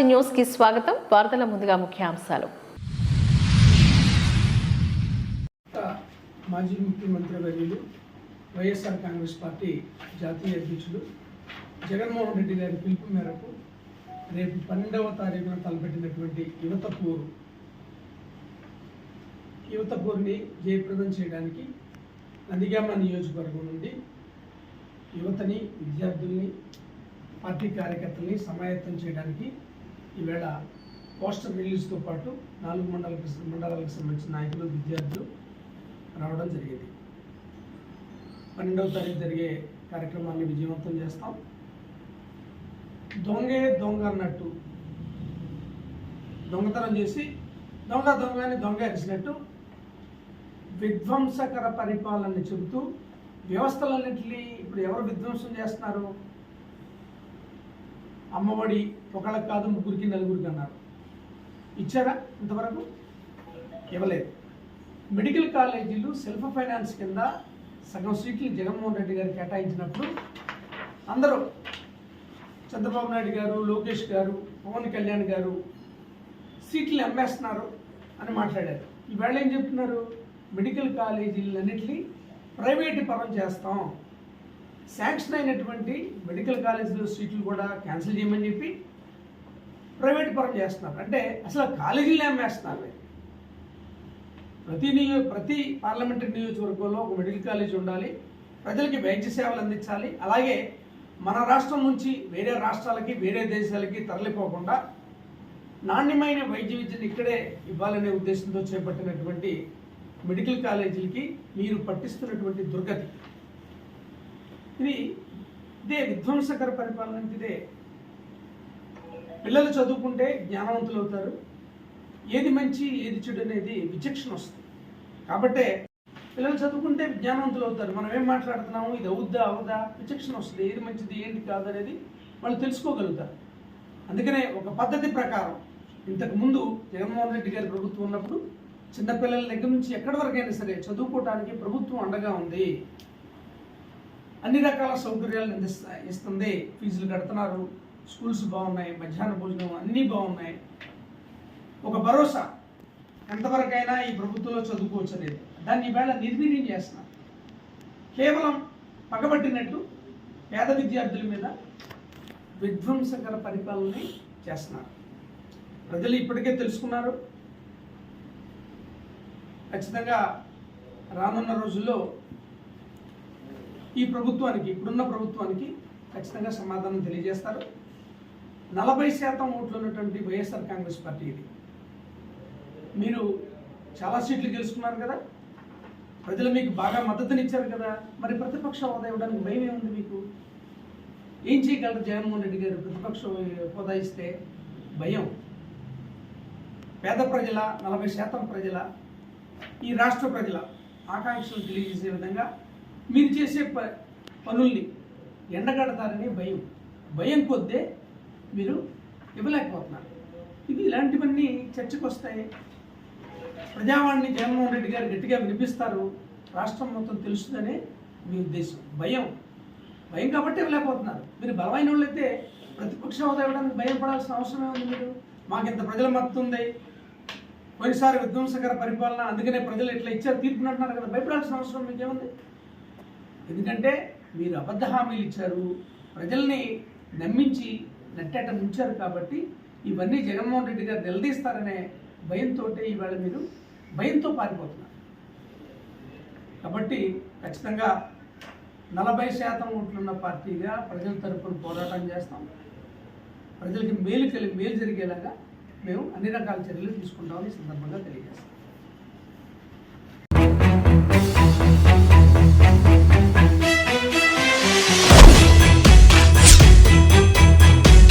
SRG న్యూస్కి స్వాగతం. వార్తల ముందుగా ముఖ్యాంశాలు. మాజీ ముఖ్యమంత్రి వర్యులు వైఎస్ఆర్ కాంగ్రెస్ పార్టీ జాతీయ అధ్యక్షుడు జగన్మోహన్ రెడ్డి గారి పిలుపు మేరకు రేపు పన్నెండవ తారీఖున తలపెట్టినటువంటి యువత పూరు. యువత పూర్ని జయప్రదం చేయడానికి నందిగామ నియోజకవర్గం నుండి యువతని విద్యార్థుల్ని పార్టీ కార్యకర్తల్ని సమాయత్తం చేయడానికి ఈవేళ పోస్టర్ రిలీజ్తో పాటు నాలుగు మండలకు మండలాలకు సంబంధించిన నాయకులు విద్యార్థులు రావడం జరిగింది. పన్నెండవ తారీఖు జరిగే కార్యక్రమాన్ని విజయవంతం చేస్తాం. దొంగే దొంగ అన్నట్టు దొంగతనం చేసి దొంగ దొంగని దొంగ అరిచినట్టు విధ్వంసకర పరిపాలన చెబుతూ వ్యవస్థలన్నింటినీ ఇప్పుడు ఎవరు విధ్వంసం చేస్తున్నారు? అమ్మఒడి ఒకళ్ళకి కాదు ముగ్గురికి నలుగురికి అన్నారు. ఇచ్చారా ఇంతవరకు? ఇవ్వలేదు. మెడికల్ కాలేజీలు సెల్ఫ్ ఫైనాన్స్ కింద సగం సీట్లు జగన్మోహన్ రెడ్డి గారు కేటాయించినప్పుడు అందరూ చంద్రబాబు నాయుడు గారు లోకేష్ గారు పవన్ కళ్యాణ్ గారు సీట్లు అమ్మేస్తున్నారు అని మాట్లాడారు. ఈవేళ ఏం చెప్తున్నారు? మెడికల్ కాలేజీలన్నింటినీ ప్రైవేటు పరం చేస్తాం. శాంక్షన్ అయినటువంటి మెడికల్ కాలేజీలో సీట్లు కూడా క్యాన్సిల్ చేయమని చెప్పి ప్రైవేట్ పరం చేస్తున్నారు. అంటే అసలు కాలేజీలు ఏమేస్తున్నారు ప్రతి నియో ప్రతి పార్లమెంటరీ నియోజకవర్గంలో ఒక మెడికల్ కాలేజ్ ఉండాలి ప్రజలకి వైద్య సేవలు అందించాలి అలాగే మన రాష్ట్రం నుంచి వేరే రాష్ట్రాలకి వేరే దేశాలకి తరలిపోకుండా నాణ్యమైన వైద్య విద్యను ఇక్కడే ఇవ్వాలనే ఉద్దేశంతో చేపట్టినటువంటి మెడికల్ కాలేజీలకి మీరు పట్టిస్తున్నటువంటి దుర్గతి. ఇది ఇదే విధ్వంసకర పరిపాలన అంటే ఇదే. పిల్లలు చదువుకుంటే జ్ఞానవంతులు అవుతారు. ఏది మంచి ఏది చెడు అనేది విచక్షణ వస్తుంది. కాబట్టే పిల్లలు చదువుకుంటే జ్ఞానవంతులు అవుతారు. మనం ఏం మాట్లాడుతున్నాము? ఇది అవుద్దా అవుదా? విచక్షణ వస్తుంది. ఏది మంచిది ఏంటి కాదు అనేది వాళ్ళు తెలుసుకోగలుగుతారు. అందుకనే ఒక పద్ధతి ప్రకారం ఇంతకు ముందు జగన్మోహన్ రెడ్డి గారి ప్రభుత్వం ఉన్నప్పుడు చిన్నపిల్లల దగ్గర నుంచి ఎక్కడి వరకైనా సరే చదువుకోవడానికి ప్రభుత్వం అండగా ఉంది. అన్ని రకాల సౌకర్యాలను అందిస్తాయి ఇస్తుంది. ఫీజులు కడుతున్నారు. స్కూల్స్ బాగున్నాయి. మధ్యాహ్న భోజనం అన్నీ బాగున్నాయి. ఒక భరోసా. ఎంతవరకైనా ఈ ప్రభుత్వంలో చదువుకోవచ్చు అనేది. దాన్ని ఈవేళ నిర్వీర్యం చేస్తున్నారు. కేవలం పగబట్టినట్టు పేద విద్యార్థుల మీద విధ్వంసకర పరిపాలనని చేస్తున్నారు. ప్రజలు ఇప్పటికే తెలుసుకున్నారు. ఖచ్చితంగా రానున్న రోజుల్లో ఈ ప్రభుత్వానికి ఇప్పుడున్న ప్రభుత్వానికి ఖచ్చితంగా సమాధానం తెలియజేస్తారు. నలభై శాతం ఓట్లు ఉన్నటువంటి వైఎస్ఆర్ కాంగ్రెస్ పార్టీ ఇది. మీరు చాలా సీట్లు గెలుచుకున్నారు కదా. ప్రజలు మీకు బాగా మద్దతునిచ్చారు కదా. మరి ప్రతిపక్ష హోదా ఇవ్వడానికి భయం ఏముంది మీకు? ఏం చేయగలరు జగన్మోహన్ రెడ్డి గారు ప్రతిపక్ష హోదా ఇస్తే? భయం. పేద ప్రజల నలభై శాతం ప్రజల ఈ రాష్ట్ర ప్రజల ఆకాంక్షలు తెలియజేసే విధంగా మీరు చేసే ప పనుల్ని ఎండగడతారనే భయం. భయం కొద్దే మీరు ఇవ్వలేకపోతున్నారు. ఇది ఇలాంటివన్నీ చర్చకు వస్తాయి ప్రజావాణిని జగన్మోహన్ రెడ్డి గారు గట్టిగా వినిపిస్తారు. రాష్ట్రం మొత్తం తెలుస్తుందనే మీ ఉద్దేశం. భయం. భయం కాబట్టి ఇవ్వలేకపోతున్నారు. మీరు బలమైన వాళ్ళైతే ప్రతిపక్ష హోదా ఇవ్వడానికి అవసరమే ఉంది మీరు మాకు? ఇంత ప్రజల మద్దతు ఉంది. పోయినసారి విధ్వంసకర పరిపాలన అందుకనే ప్రజలు ఇట్లా ఇచ్చారు తీర్పునంటున్నారు కదా. భయపడాల్సిన అవసరం మీకేముంది? ఎందుకంటే మీరు అబద్ధ హామీలు ఇచ్చారు ప్రజల్ని నమ్మించి నట్టేట ఉంచారు కాబట్టి ఇవన్నీ జగన్మోహన్ రెడ్డి గారు నిలదీస్తారనే భయంతో ఇవాళ మీరు భయంతో పారిపోతున్నారు. కాబట్టి ఖచ్చితంగా నలభై శాతం ఓట్లున్న పార్టీగా ప్రజల తరపున పోరాటం చేస్తాం. ప్రజలకి మేలు మేలు జరిగేలాగా మేము అన్ని రకాల చర్యలు తీసుకుంటామని ఈ సందర్భంగా తెలియజేస్తాం.